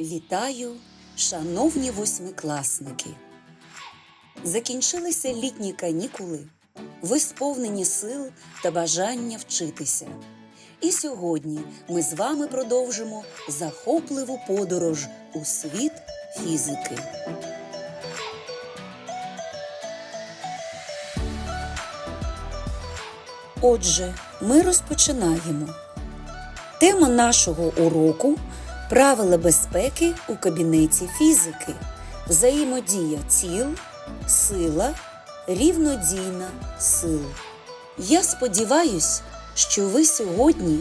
Вітаю, шановні восьмикласники! Закінчилися літні канікули, ви сповнені сил та бажання вчитися. І сьогодні ми з вами продовжимо захопливу подорож у світ фізики. Отже, ми розпочинаємо. Тема нашого уроку правила безпеки у кабінеті фізики, взаємодія тіл, сила, рівнодійна сил. Я сподіваюсь, що ви сьогодні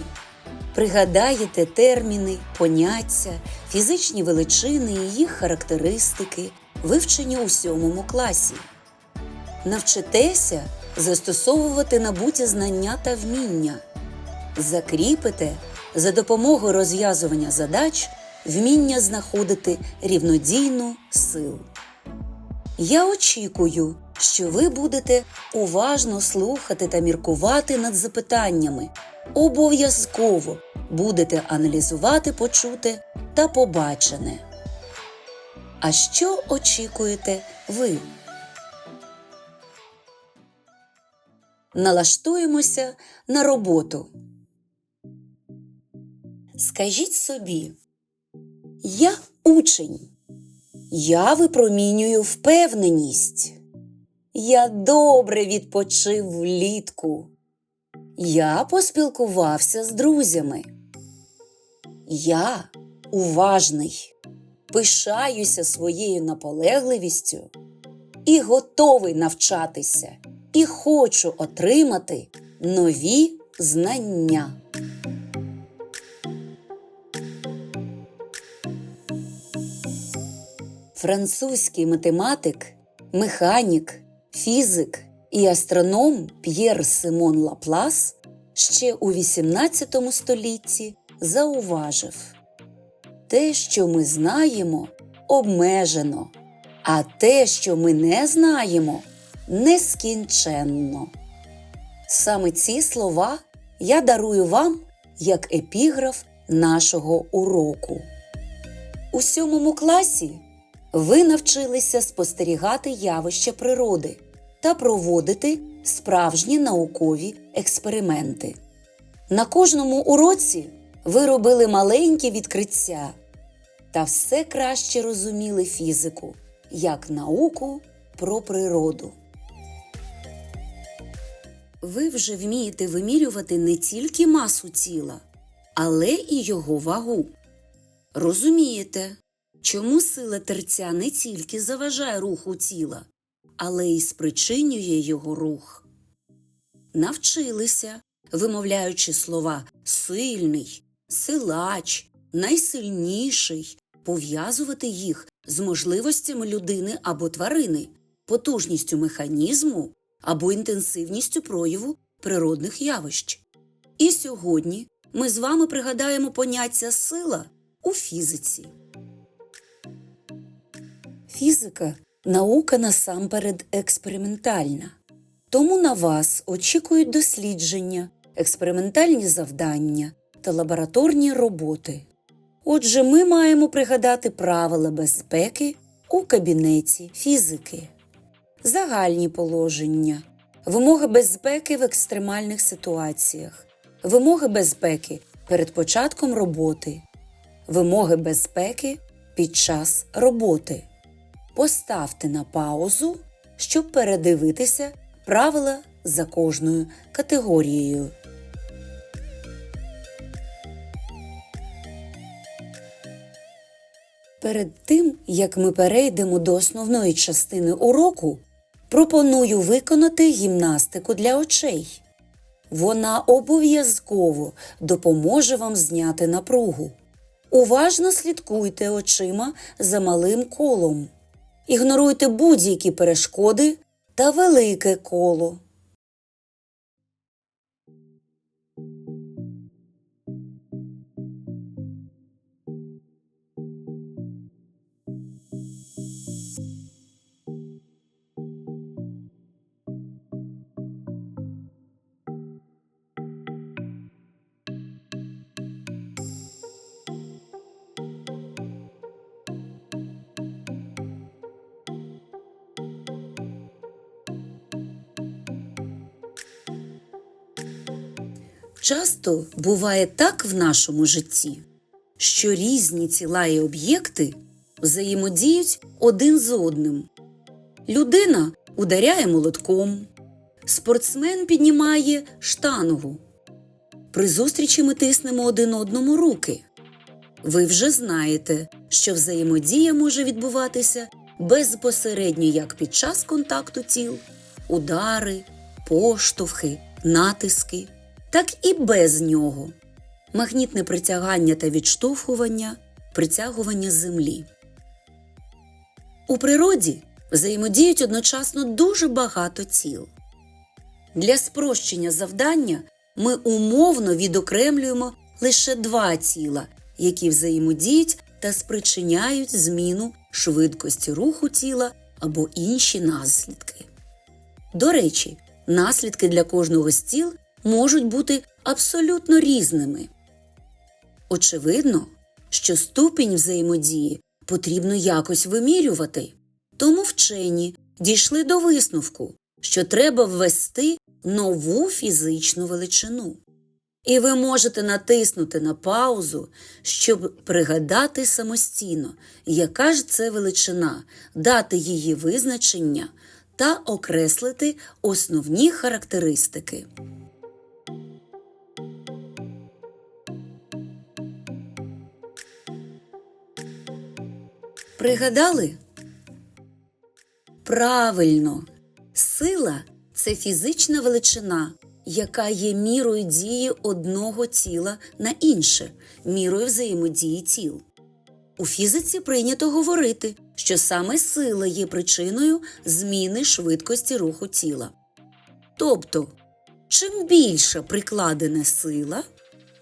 пригадаєте терміни, поняття, фізичні величини і їх характеристики, вивчені у сьомому класі. Навчитеся застосовувати набуті знання та вміння, закріпите за допомогою розв'язування задач вміння знаходити рівнодійну силу. Я очікую, що ви будете уважно слухати та міркувати над запитаннями. Обов'язково будете аналізувати почуте та побачене. А що очікуєте ви? Налаштуємося на роботу. Скажіть собі, я учень. Я випромінюю впевненість. Я добре відпочив влітку. Я поспілкувався з друзями. Я уважний, пишаюся своєю наполегливістю і готовий навчатися, і хочу отримати нові знання. Французький математик, механік, фізик і астроном П'єр Симон Лаплас ще у XVIII столітті зауважив те, що ми знаємо, обмежено, а те, що ми не знаємо, нескінченно. Саме ці слова я дарую вам як епіграф нашого уроку. У сьомому класі ви навчилися спостерігати явища природи та проводити справжні наукові експерименти. На кожному уроці ви робили маленькі відкриття та все краще розуміли фізику як науку про природу. Ви вже вмієте вимірювати не тільки масу тіла, але і його вагу. Розумієте, чому сила терця не тільки заважає руху тіла, але й спричинює його рух. Навчилися, вимовляючи слова сильний, силач, найсильніший, пов'язувати їх з можливостями людини або тварини, потужністю механізму або інтенсивністю прояву природних явищ. І сьогодні ми з вами пригадаємо поняття сила у фізиці. Фізика наука насамперед експериментальна. Тому на вас очікують дослідження, експериментальні завдання та лабораторні роботи. Отже, ми маємо пригадати правила безпеки у кабінеті фізики, загальні положення, вимоги безпеки в екстремальних ситуаціях, вимоги безпеки перед початком роботи, вимоги безпеки під час роботи. Поставте на паузу, щоб передивитися правила за кожною категорією. Перед тим, як ми перейдемо до основної частини уроку, пропоную виконати гімнастику для очей. Вона обов'язково допоможе вам зняти напругу. Уважно слідкуйте очима за малим колом. Ігноруйте будь-які перешкоди та велике коло. Часто буває так в нашому житті, що різні тіла і об'єкти взаємодіють один з одним. Людина ударяє молотком, спортсмен піднімає штангу. При зустрічі ми тиснемо один одному руки. Ви вже знаєте, що взаємодія може відбуватися безпосередньо як під час контакту тіл, удари, поштовхи, натиски, так і без нього. Магнітне притягання та відштовхування, притягування землі. У природі взаємодіють одночасно дуже багато тіл. Для спрощення завдання ми умовно відокремлюємо лише два тіла, які взаємодіють та спричиняють зміну швидкості руху тіла або інші наслідки. До речі, наслідки для кожного з тіл можуть бути абсолютно різними. Очевидно, що ступінь взаємодії потрібно якось вимірювати, тому вчені дійшли до висновку, що треба ввести нову фізичну величину. І ви можете натиснути на паузу, щоб пригадати самостійно, яка ж це величина, дати її визначення та окреслити основні характеристики. Пригадали? Правильно, сила це фізична величина, яка є мірою дії одного тіла на інше, мірою взаємодії тіл. У фізиці прийнято говорити, що саме сила є причиною зміни швидкості руху тіла. Тобто, чим більша прикладена сила,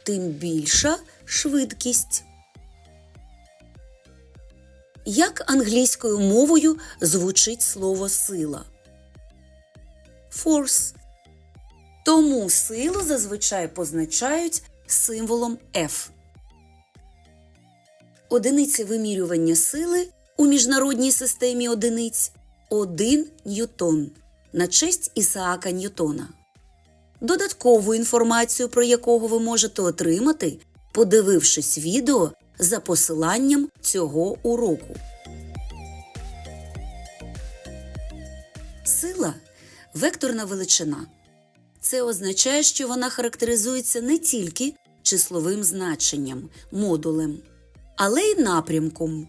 тим більша швидкість. Як англійською мовою звучить слово сила? Force. Тому силу зазвичай позначають символом F. Одиниці вимірювання сили у міжнародній системі одиниць 1 ньютон на честь Ісаака Ньютона. Додаткову інформацію про якого ви можете отримати, подивившись відео за посиланням цього уроку. Сила векторна величина. Це означає, що вона характеризується не тільки числовим значенням, модулем, але й напрямком.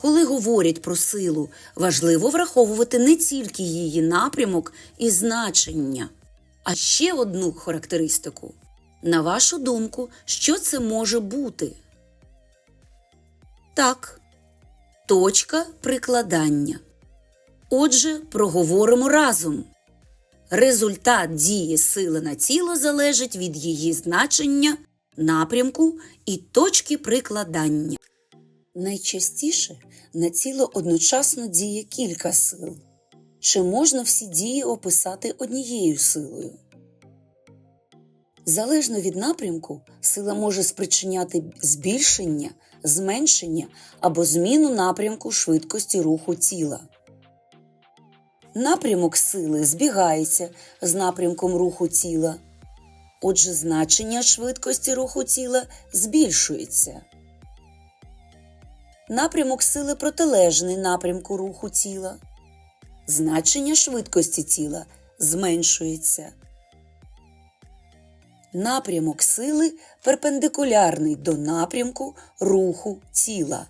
Коли говорять про силу, важливо враховувати не тільки її напрямок і значення, а ще одну характеристику. На вашу думку, що це може бути? Так, точка прикладання. Отже, проговоримо разом. Результат дії сили на тіло залежить від її значення, напрямку і точки прикладання. Найчастіше на тіло одночасно діє кілька сил. Чи можна всі дії описати однією силою? Залежно від напрямку, сила може спричиняти збільшення, зменшення або зміну напрямку швидкості руху тіла. Напрямок сили збігається з напрямком руху тіла. Отже, значення швидкості руху тіла збільшується. Напрямок сили протилежний напрямку руху тіла. Значення швидкості тіла зменшується. Напрямок сили перпендикулярний до напрямку руху тіла.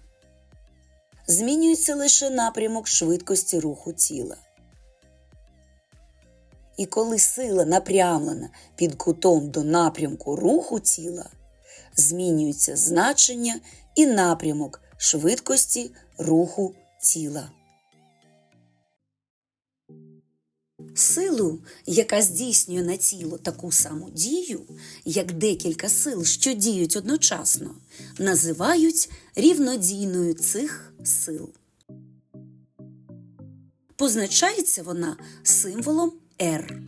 Змінюється лише напрямок швидкості руху тіла. І коли сила напрямлена під кутом до напрямку руху тіла, змінюється значення і напрямок швидкості руху тіла. Силу, яка здійснює на тіло таку саму дію, як декілька сил, що діють одночасно, називають рівнодійною цих сил. Позначається вона символом R.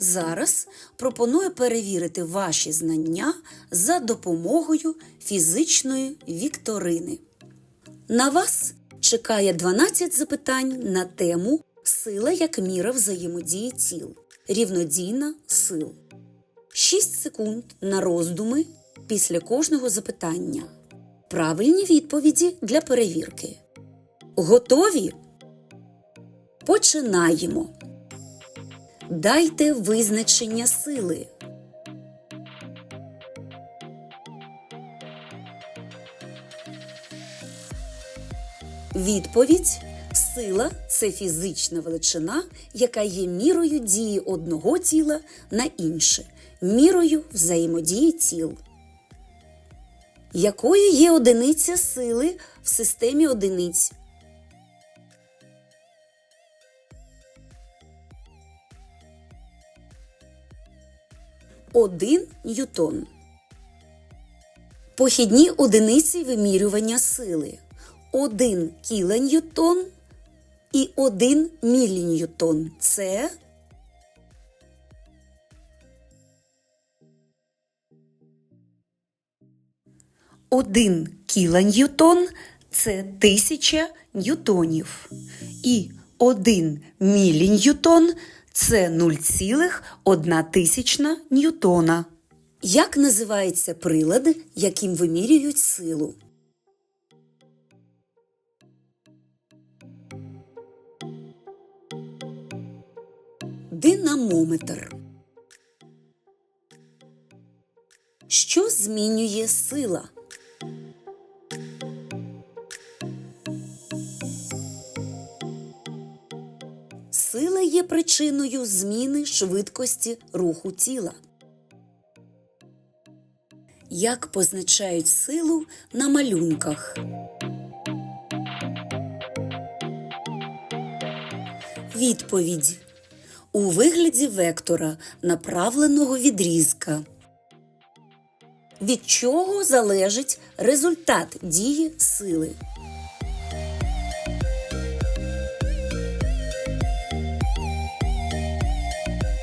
Зараз пропоную перевірити ваші знання за допомогою фізичної вікторини. На вас чекає 12 запитань на тему Сила як міра взаємодії тіл. Рівнодійна сил. 6 секунд на роздуми після кожного запитання. Правильні відповіді для перевірки. Готові? Починаємо. Дайте визначення сили. Відповідь сила це фізична величина, яка є мірою дії одного тіла на інше, мірою взаємодії тіл. Якою є одиниця сили в системі одиниць? Один ньютон. Похідні одиниці вимірювання сили. 1 кілоньютон і 1 міліньютон. Це один кілоньютон це тисяча ньютонів. І один міліньютон це 0,1 тисячна ньютона. Як називається прилад, яким вимірюють силу? Динамометр. Що змінює сила? Сила є причиною зміни швидкості руху тіла. Як позначають силу на малюнках? Відповідь у вигляді вектора направленого відрізка. Від чого залежить результат дії сили?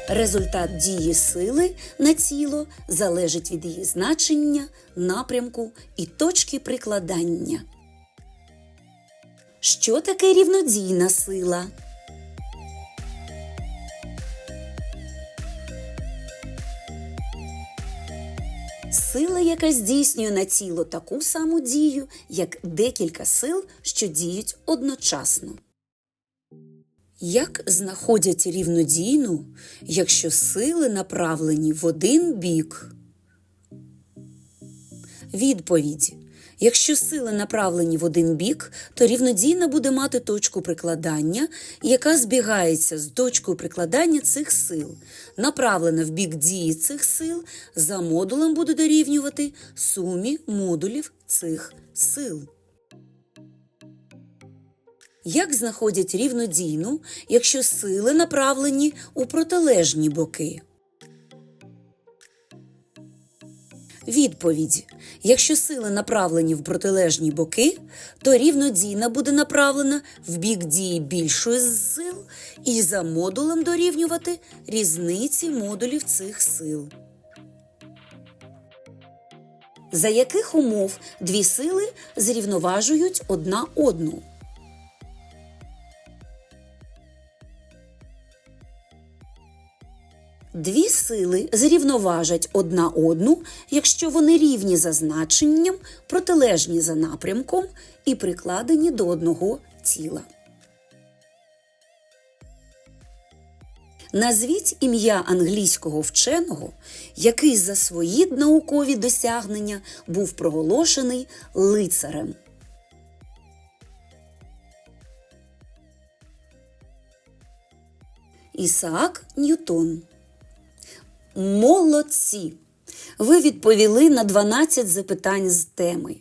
Результат дії сили на тіло залежить від її значення, напрямку і точки прикладання. Що таке рівнодійна сила? Сила, яка здійснює на тіло таку саму дію, як декілька сил, що діють одночасно. Як знаходять рівнодійну, якщо сили направлені в один бік? Відповідь. Якщо сили направлені в один бік, то рівнодійна буде мати точку прикладання, яка збігається з точкою прикладання цих сил. Направлена в бік дії цих сил за модулем буде дорівнювати сумі модулів цих сил. Як знаходять рівнодійну, якщо сили направлені у протилежні боки? Відповідь. Якщо сили направлені в протилежні боки, то рівнодійна буде направлена в бік дії більшої з сил і за модулем дорівнювати різниці модулів цих сил. За яких умов дві сили зрівноважують одна одну? Дві сили зрівноважать одна одну, якщо вони рівні за значенням, протилежні за напрямком і прикладені до одного тіла. Назвіть ім'я англійського вченого, який за свої наукові досягнення був проголошений лицарем. Ісаак Ньютон. Молодці! Ви відповіли на 12 запитань з теми.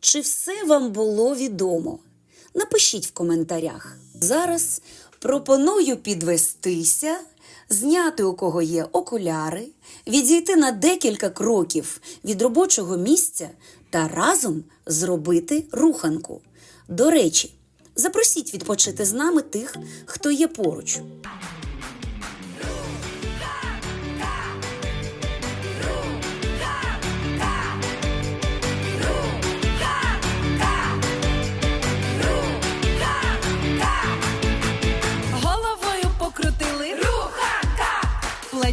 Чи все вам було відомо? Напишіть в коментарях. Зараз пропоную підвестися, зняти у кого є окуляри, відійти на декілька кроків від робочого місця та разом зробити руханку. До речі, запросіть відпочити з нами тих, хто є поруч.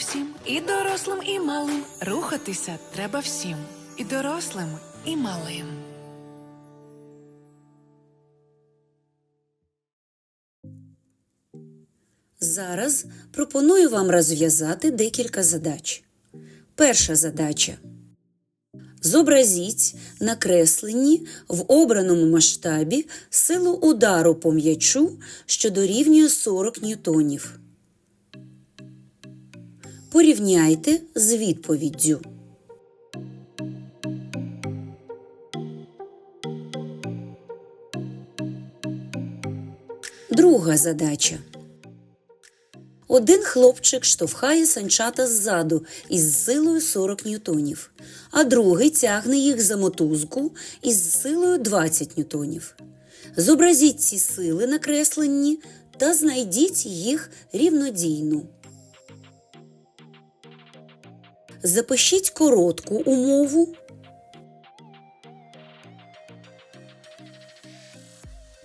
всім, і дорослим, і малим. Рухатися треба всім, і дорослим, і малим. Зараз пропоную вам розв'язати декілька задач. Перша задача. Зобразіть на кресленні в обраному масштабі силу удару по м'ячу, що дорівнює 40 ньютонів. Порівняйте з відповіддю. Друга задача. Один хлопчик штовхає санчата ззаду із силою 40 ньютонів, а другий тягне їх за мотузку із силою 20 ньютонів. Зобразіть ці сили на кресленні та знайдіть їх рівнодійну. Запишіть коротку умову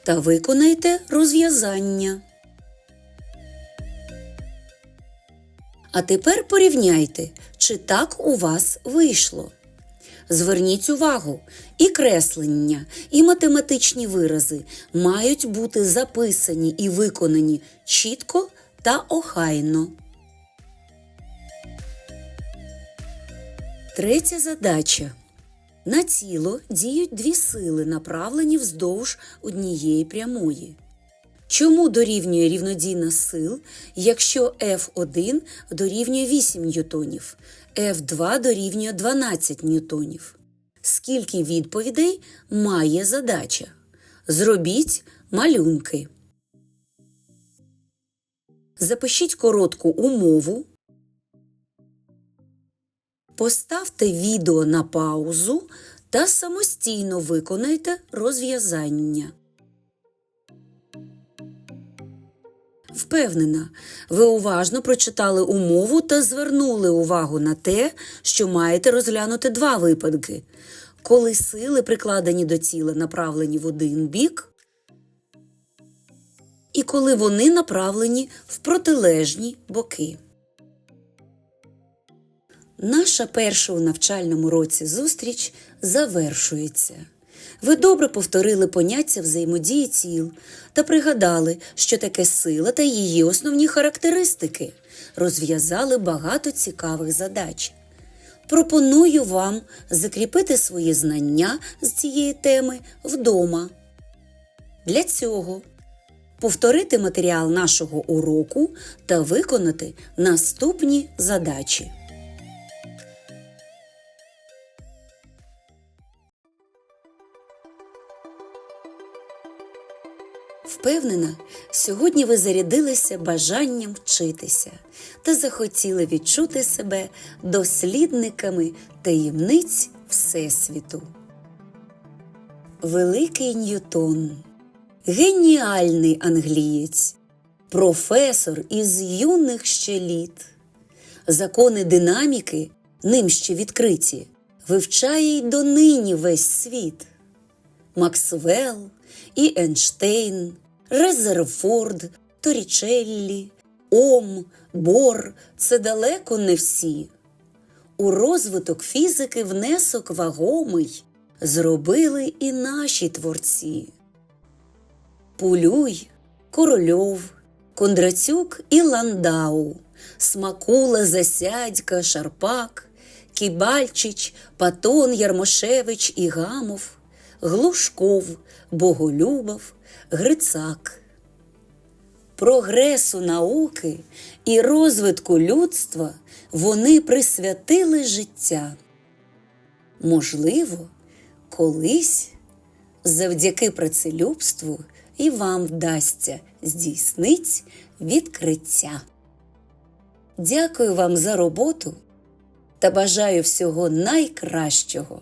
та виконайте розв'язання. А тепер порівняйте, чи так у вас вийшло. Зверніть увагу, і креслення, і математичні вирази мають бути записані і виконані чітко та охайно. Третя задача. На тіло діють дві сили, направлені вздовж однієї прямої. Чому дорівнює рівнодійна сил, якщо F1 дорівнює 8 ньютонів, F2 дорівнює 12 ньютонів? Скільки відповідей має задача? Зробіть малюнки. Запишіть коротку умову. Поставте відео на паузу та самостійно виконайте розв'язання. Впевнена, ви уважно прочитали умову та звернули увагу на те, що маєте розглянути два випадки, коли сили, прикладені до тіла, направлені в один бік, і коли вони направлені в протилежні боки. Наша перша у навчальному році зустріч завершується. Ви добре повторили поняття взаємодії тіл та пригадали, що таке сила та її основні характеристики, розв'язали багато цікавих задач. Пропоную вам закріпити свої знання з цієї теми вдома. Для цього повторити матеріал нашого уроку та виконати наступні задачі. Впевнена, сьогодні ви зарядилися бажанням вчитися та захотіли відчути себе дослідниками таємниць Всесвіту. Великий Ньютон, геніальний англієць, професор із юних ще літ. Закони динаміки, ним ще відкриті, вивчає й донині весь світ. Максвелл і Ейнштейн, Резерфорд, Торічеллі, Ом, Бор це далеко не всі. У розвиток фізики внесок вагомий зробили і наші творці. Пулюй, Корольов, Кондратюк і Ландау, Смакула, Засядька, Шарпак, Кібальчич, Патон, Ярмошевич і Гамов Глушков, Боголюбов, Грицак. Прогресу науки і розвитку людства вони присвятили життя. Можливо, колись завдяки працелюбству і вам вдасться здійснить відкриття. Дякую вам за роботу та бажаю всього найкращого.